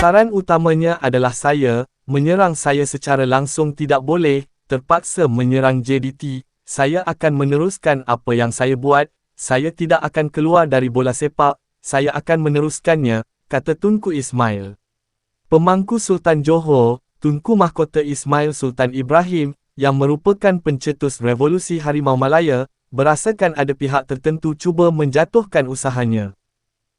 Sasaran utamanya adalah saya, menyerang saya secara langsung tidak boleh, terpaksa menyerang JDT, saya akan meneruskan apa yang saya buat, saya tidak akan keluar dari bola sepak, saya akan meneruskannya, kata Tunku Ismail. Pemangku Sultan Johor, Tunku Mahkota Ismail Sultan Ibrahim, yang merupakan pencetus revolusi Harimau Malaya, berasakan ada pihak tertentu cuba menjatuhkan usahanya.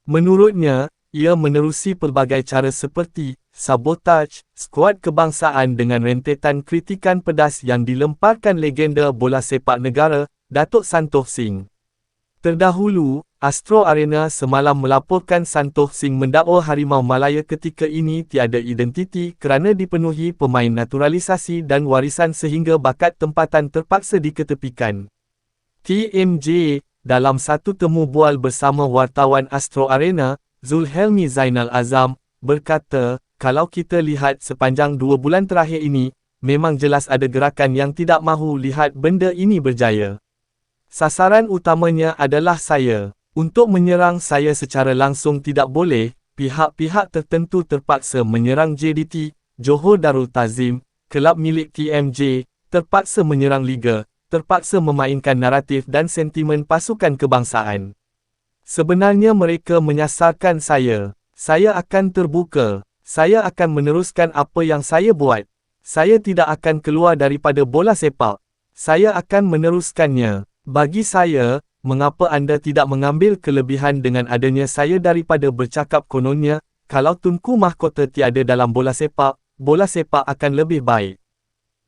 Menurutnya, ia menerusi pelbagai cara seperti sabotaj, skuad kebangsaan dengan rentetan kritikan pedas yang dilemparkan legenda bola sepak negara, Datuk Santoh Singh. Terdahulu, Astro Arena semalam melaporkan Santoh Singh mendakwa Harimau Malaya ketika ini tiada identiti kerana dipenuhi pemain naturalisasi dan warisan sehingga bakat tempatan terpaksa diketepikan. TMJ, dalam satu temu bual bersama wartawan Astro Arena, Zulhelmi Zainal Azam, berkata, kalau kita lihat sepanjang dua bulan terakhir ini, memang jelas ada gerakan yang tidak mahu lihat benda ini berjaya. Sasaran utamanya adalah saya. Untuk menyerang saya secara langsung tidak boleh, pihak-pihak tertentu terpaksa menyerang JDT, Johor Darul Tazim, kelab milik TMJ, terpaksa menyerang Liga, terpaksa memainkan naratif dan sentimen pasukan kebangsaan. Sebenarnya mereka menyasarkan saya. Saya akan terbuka. Saya akan meneruskan apa yang saya buat. Saya tidak akan keluar daripada bola sepak. Saya akan meneruskannya. Bagi saya, mengapa anda tidak mengambil kelebihan dengan adanya saya daripada bercakap kononnya, kalau Tunku Mahkota tiada dalam bola sepak, bola sepak akan lebih baik.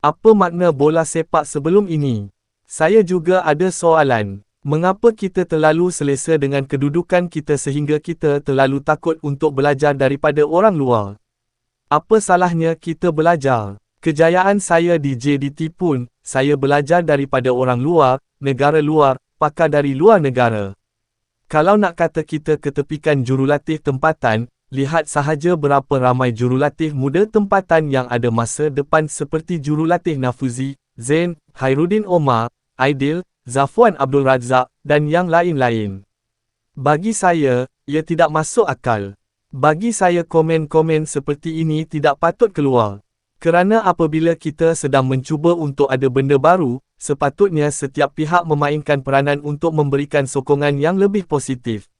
Apa makna bola sepak sebelum ini? Saya juga ada soalan. Mengapa kita terlalu selesa dengan kedudukan kita sehingga kita terlalu takut untuk belajar daripada orang luar? Apa salahnya kita belajar? Kejayaan saya di JDT pun, saya belajar daripada orang luar, negara luar, pakar dari luar negara. Kalau nak kata kita ketepikan jurulatih tempatan, lihat sahaja berapa ramai jurulatih muda tempatan yang ada masa depan seperti jurulatih Nafuzi, Zain, Khairuddin Omar, Aidil, Zafwan Abdul Razak, dan yang lain-lain. Bagi saya, ia tidak masuk akal. Bagi saya komen-komen seperti ini tidak patut keluar. Kerana apabila kita sedang mencuba untuk ada benda baru, sepatutnya setiap pihak memainkan peranan untuk memberikan sokongan yang lebih positif.